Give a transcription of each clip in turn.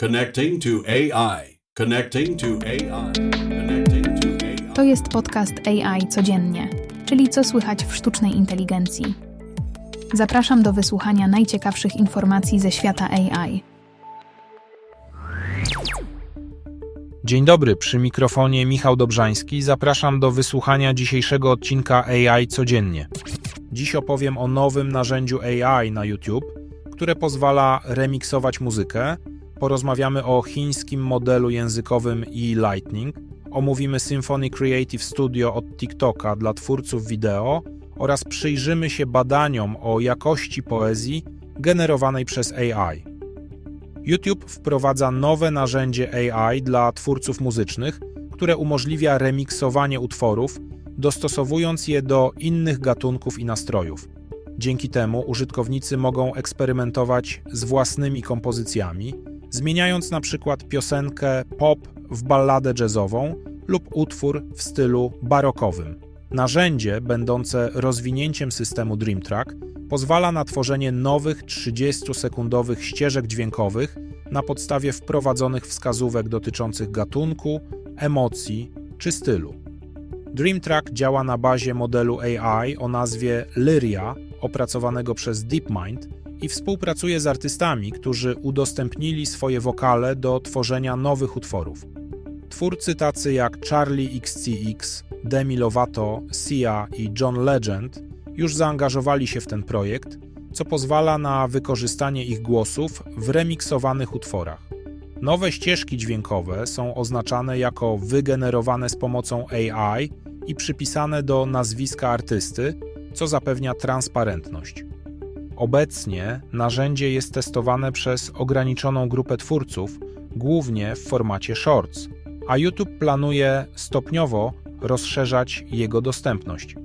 Connecting to AI. Connecting to AI. Connecting to AI. To jest podcast AI codziennie, czyli co słychać w sztucznej inteligencji. Zapraszam do wysłuchania najciekawszych informacji ze świata AI. Dzień dobry, przy mikrofonie Michał Dobrzański. Zapraszam do wysłuchania dzisiejszego odcinka AI codziennie. Dziś opowiem o nowym narzędziu AI na YouTube, które pozwala remiksować muzykę. Porozmawiamy o chińskim modelu językowym e-Lightning, omówimy Symphony Creative Studio od TikToka dla twórców wideo oraz przyjrzymy się badaniom o jakości poezji generowanej przez AI. YouTube wprowadza nowe narzędzie AI dla twórców muzycznych, które umożliwia remiksowanie utworów, dostosowując je do innych gatunków i nastrojów. Dzięki temu użytkownicy mogą eksperymentować z własnymi kompozycjami, zmieniając na przykład piosenkę pop w balladę jazzową lub utwór w stylu barokowym. Narzędzie, będące rozwinięciem systemu DreamTrack, pozwala na tworzenie nowych 30-sekundowych ścieżek dźwiękowych na podstawie wprowadzonych wskazówek dotyczących gatunku, emocji czy stylu. DreamTrack działa na bazie modelu AI o nazwie Lyria, opracowanego przez DeepMind i współpracuje z artystami, którzy udostępnili swoje wokale do tworzenia nowych utworów. Twórcy tacy jak Charlie XCX, Demi Lovato, Sia i John Legend już zaangażowali się w ten projekt, co pozwala na wykorzystanie ich głosów w remiksowanych utworach. Nowe ścieżki dźwiękowe są oznaczane jako wygenerowane z pomocą AI i przypisane do nazwiska artysty, co zapewnia transparentność. Obecnie narzędzie jest testowane przez ograniczoną grupę twórców, głównie w formacie Shorts, a YouTube planuje stopniowo rozszerzać jego dostępność.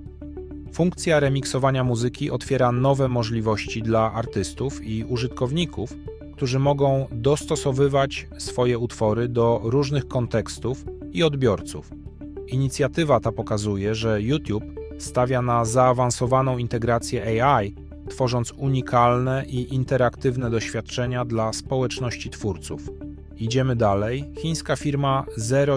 Funkcja remiksowania muzyki otwiera nowe możliwości dla artystów i użytkowników, którzy mogą dostosowywać swoje utwory do różnych kontekstów i odbiorców. Inicjatywa ta pokazuje, że YouTube stawia na zaawansowaną integrację AI, tworząc unikalne i interaktywne doświadczenia dla społeczności twórców. Idziemy dalej. Chińska firma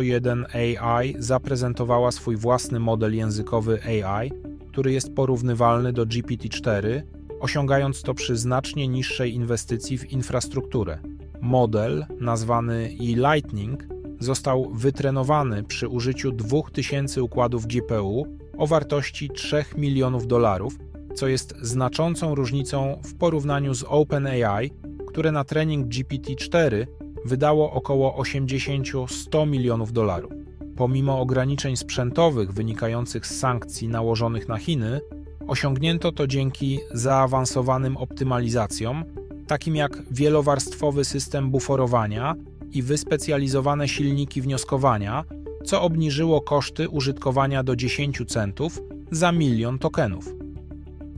01 AI zaprezentowała swój własny model językowy AI, który jest porównywalny do GPT-4, osiągając to przy znacznie niższej inwestycji w infrastrukturę. Model, nazwany e-Lightning, został wytrenowany przy użyciu 2000 układów GPU o wartości 3 milionów dolarów, co jest znaczącą różnicą w porównaniu z OpenAI, które na trening GPT-4 wydało około 80-100 milionów dolarów. Pomimo ograniczeń sprzętowych wynikających z sankcji nałożonych na Chiny, osiągnięto to dzięki zaawansowanym optymalizacjom, takim jak wielowarstwowy system buforowania i wyspecjalizowane silniki wnioskowania, co obniżyło koszty użytkowania do 10 centów za milion tokenów.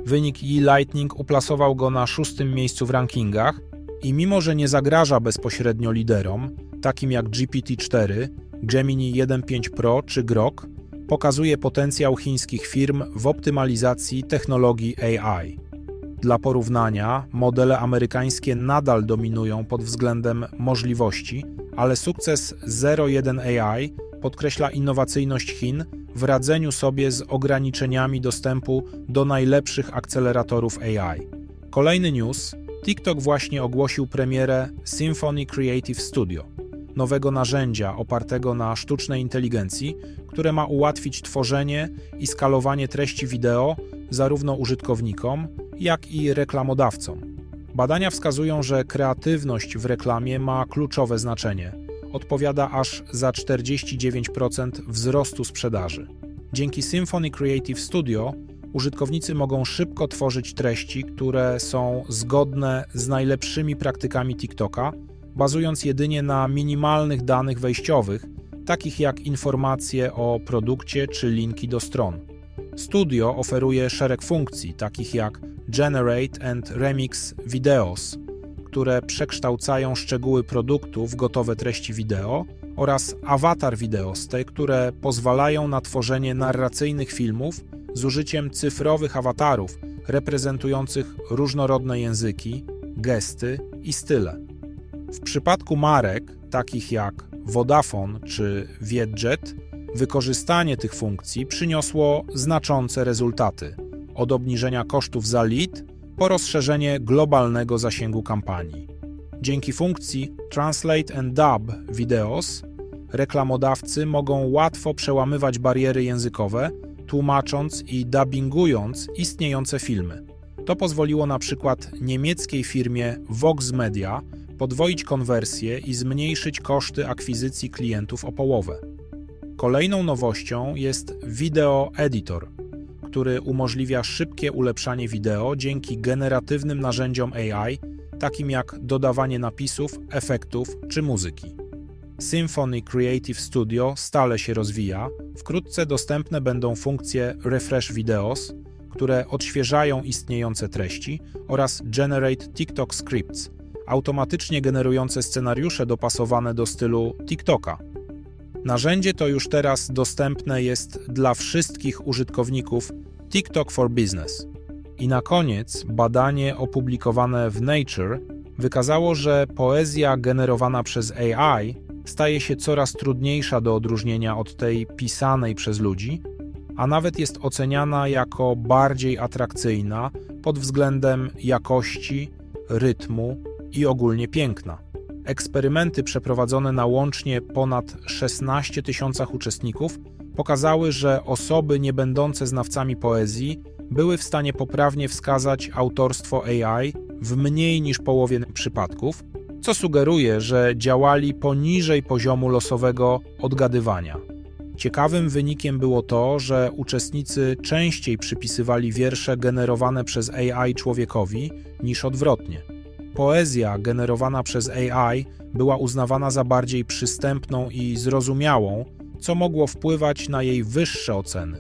Wynik e-Lightning uplasował go na szóstym miejscu w rankingach i mimo, że nie zagraża bezpośrednio liderom, takim jak GPT-4, Gemini 1.5 Pro czy Grok, pokazuje potencjał chińskich firm w optymalizacji technologii AI. Dla porównania, modele amerykańskie nadal dominują pod względem możliwości, ale sukces 01 AI podkreśla innowacyjność Chin w radzeniu sobie z ograniczeniami dostępu do najlepszych akceleratorów AI. Kolejny news: TikTok właśnie ogłosił premierę Symphony Creative Studio, nowego narzędzia opartego na sztucznej inteligencji, które ma ułatwić tworzenie i skalowanie treści wideo zarówno użytkownikom, jak i reklamodawcom. Badania wskazują, że kreatywność w reklamie ma kluczowe znaczenie. Odpowiada aż za 49% wzrostu sprzedaży. Dzięki Symphony Creative Studio użytkownicy mogą szybko tworzyć treści, które są zgodne z najlepszymi praktykami TikToka, bazując jedynie na minimalnych danych wejściowych, takich jak informacje o produkcie czy linki do stron. Studio oferuje szereg funkcji, takich jak Generate and Remix Videos, które przekształcają szczegóły produktu w gotowe treści wideo, oraz Avatar Videoste, które pozwalają na tworzenie narracyjnych filmów z użyciem cyfrowych awatarów reprezentujących różnorodne języki, gesty i style. W przypadku marek, takich jak Vodafone czy Vietjet, wykorzystanie tych funkcji przyniosło znaczące rezultaty od obniżenia kosztów za lead po rozszerzenie globalnego zasięgu kampanii. Dzięki funkcji Translate and Dub Videos reklamodawcy mogą łatwo przełamywać bariery językowe, tłumacząc i dubbingując istniejące filmy. To pozwoliło na przykład niemieckiej firmie Vox Media podwoić konwersję i zmniejszyć koszty akwizycji klientów o połowę. Kolejną nowością jest Video Editor, który umożliwia szybkie ulepszanie wideo dzięki generatywnym narzędziom AI, takim jak dodawanie napisów, efektów czy muzyki. Symphony Creative Studio stale się rozwija. Wkrótce dostępne będą funkcje Refresh Videos, które odświeżają istniejące treści, oraz Generate TikTok Scripts, automatycznie generujące scenariusze dopasowane do stylu TikToka. Narzędzie to już teraz dostępne jest dla wszystkich użytkowników TikTok for Business. I na koniec badanie opublikowane w Nature wykazało, że poezja generowana przez AI staje się coraz trudniejsza do odróżnienia od tej pisanej przez ludzi, a nawet jest oceniana jako bardziej atrakcyjna pod względem jakości, rytmu i ogólnie piękna. Eksperymenty przeprowadzone na łącznie ponad 16 tysiącach uczestników pokazały, że osoby nie będące znawcami poezji były w stanie poprawnie wskazać autorstwo AI w mniej niż połowie przypadków, co sugeruje, że działali poniżej poziomu losowego odgadywania. Ciekawym wynikiem było to, że uczestnicy częściej przypisywali wiersze generowane przez AI człowiekowi niż odwrotnie. Poezja generowana przez AI była uznawana za bardziej przystępną i zrozumiałą, co mogło wpływać na jej wyższe oceny.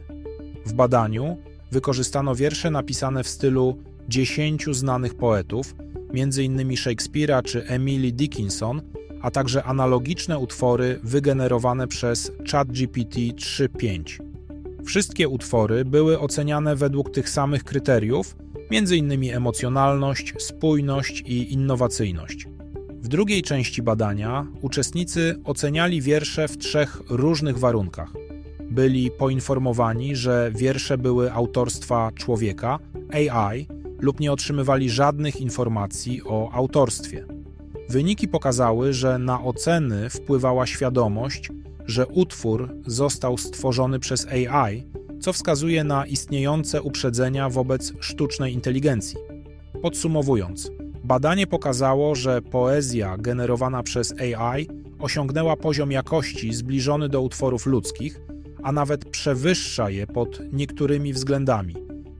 W badaniu wykorzystano wiersze napisane w stylu dziesięciu znanych poetów, m.in. Shakespeare'a czy Emily Dickinson, a także analogiczne utwory wygenerowane przez ChatGPT 3.5. Wszystkie utwory były oceniane według tych samych kryteriów, m.in. emocjonalność, spójność i innowacyjność. W drugiej części badania uczestnicy oceniali wiersze w trzech różnych warunkach. Byli poinformowani, że wiersze były autorstwa człowieka, AI, lub nie otrzymywali żadnych informacji o autorstwie. Wyniki pokazały, że na oceny wpływała świadomość, że utwór został stworzony przez AI, co wskazuje na istniejące uprzedzenia wobec sztucznej inteligencji. Podsumowując, badanie pokazało, że poezja generowana przez AI osiągnęła poziom jakości zbliżony do utworów ludzkich, a nawet przewyższa je pod niektórymi względami.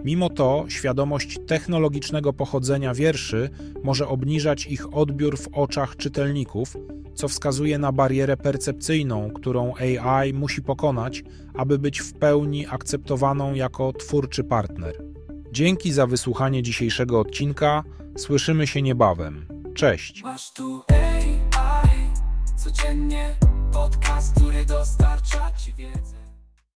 Mimo to świadomość technologicznego pochodzenia wierszy może obniżać ich odbiór w oczach czytelników, co wskazuje na barierę percepcyjną, którą AI musi pokonać, aby być w pełni akceptowaną jako twórczy partner. Dzięki za wysłuchanie dzisiejszego odcinka. Słyszymy się niebawem. Cześć. Masz tu AI, codziennie podcast, który dostarcza ci wiedzę.